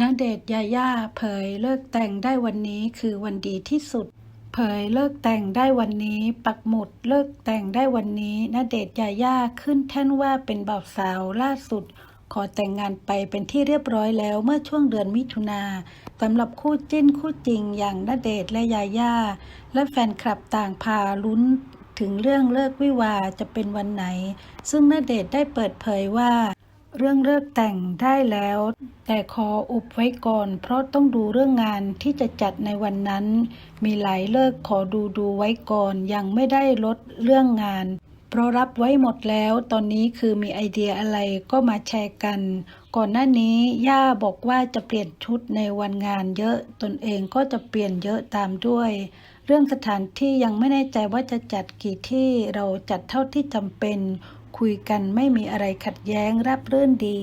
ณเดชยาย่าเผยเลิกแต่งได้วันนี้คือวันดีที่สุด เผยเลิกแต่งได้วันนี้ ปักหมุดเลิกแต่งได้วันนี้ณเดชยาย่าขึ้นแท่นว่าเป็นบ่าวสาวล่าสุด ขอแต่งงานไปเป็นที่เรียบร้อยแล้วเมื่อช่วงเดือนมิถุนาสำหรับคู่จิ้นคู่จริงอย่างณเดชและยาย่าและแฟนคลับต่างพาลุ้นถึงเรื่องเลิกวิวาจะเป็นวันไหน ซึ่งณเดชได้เปิดเผยว่า เรื่องเลิกแต่งได้แล้ว แต่ขออุบไว้ก่อน เพราะต้องดูเรื่องงานที่จะจัดในวันนั้น มีหลายเลิกขอดูดูไว้ก่อน ยังไม่ได้ลดเรื่องงาน เพราะรับไว้หมดแล้ว ตอนนี้คือมีไอเดียอะไรก็มาแชร์กัน ก่อนหน้านี้ ย่าบอกว่าจะเปลี่ยนชุดในวันงานเยอะ ตนเองก็จะเปลี่ยนเยอะตามด้วยเรื่องสถานที่ยังไม่แน่ใจว่าจะจัดกี่ที่เราจัดเท่าที่จำเป็น คุยกันไม่มีอะไรขัดแย้งรับรื่นดี